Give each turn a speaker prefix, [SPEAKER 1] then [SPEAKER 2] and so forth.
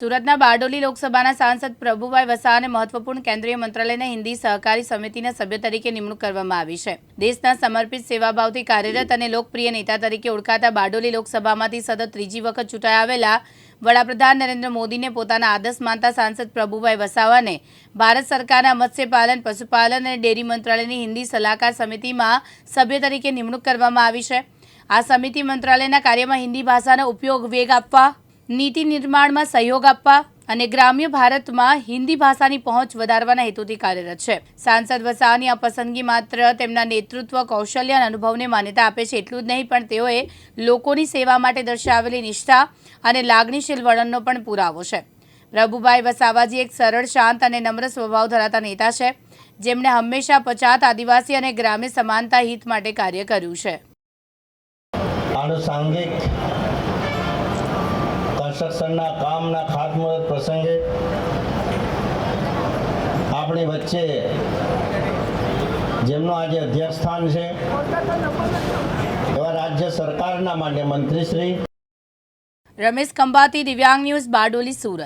[SPEAKER 1] સુરતના બારડોલી લોકસભાના સાંસદ પ્રભુભાઈ વસાવાને મહત્વપૂર્ણ કેન્દ્રીય મંત્રાલયના હિન્દી સહકારી સમિતિના સભ્ય તરીકે નિમણૂક કરવામાં આવી છે. દેશના સમર્પિત સેવાભાવથી કાર્યરત અને લોકપ્રિય નેતા તરીકે ઓળખાતા બારડોલી લોકસભામાંથી સતત ત્રીજી વખત ચૂંટાઈ આવેલા વડાપ્રધાન નરેન્દ્ર મોદીને પોતાના આદર્શ માનતા સાંસદ પ્રભુભાઈ વસાવાને ભારત સરકારના મત્સ્યપાલન, પશુપાલન અને ડેરી મંત્રાલયની હિન્દી સલાહકાર સમિતિમાં સભ્ય તરીકે નિમણૂક કરવામાં આવી છે. આ સમિતિ મંત્રાલયના કાર્યમાં હિન્દી ભાષાનો ઉપયોગ વેગ આપવા નીતિ નિર્માણમાં સહયોગ આપવા અને ગ્રામ્ય ભારતમાં હિન્દી ભાષાની પહોંચ વધારવાના હેતુથી કાર્યરત છે. સાંસદ વસાવાની આ પસંદગી માત્ર તેમના નેતૃત્વ, કૌશલ્ય અને અનુભવને માન્યતા આપે છે એટલું જ નહીં, પણ તેઓએ લોકોની સેવા માટે દર્શાવેલી નિષ્ઠા અને લાગણીશીલ વલણનો પણ પુરાવો છે. પ્રભુભાઈ વસાવાજી એક સરળ, શાંત અને નમ્ર સ્વભાવ ધરાવતા નેતા છે, જેમણે હંમેશા પછાત, આદિવાસી અને ગ્રામ્ય સમાનતા હિત માટે કાર્ય કર્યું છે.
[SPEAKER 2] કન્સ્ટ્રક્શનના કામના ખાતમુહૂર્ત પ્રસંગે આપણી વચ્ચે જેમનું આજે અધ્યક્ષ સ્થાન છે, એવા રાજ્ય સરકારના માન્ય મંત્રીશ્રી
[SPEAKER 1] રમેશ ખંભાતી, દિવ્યાંગ ન્યૂઝ, બારડોલી, સુરત.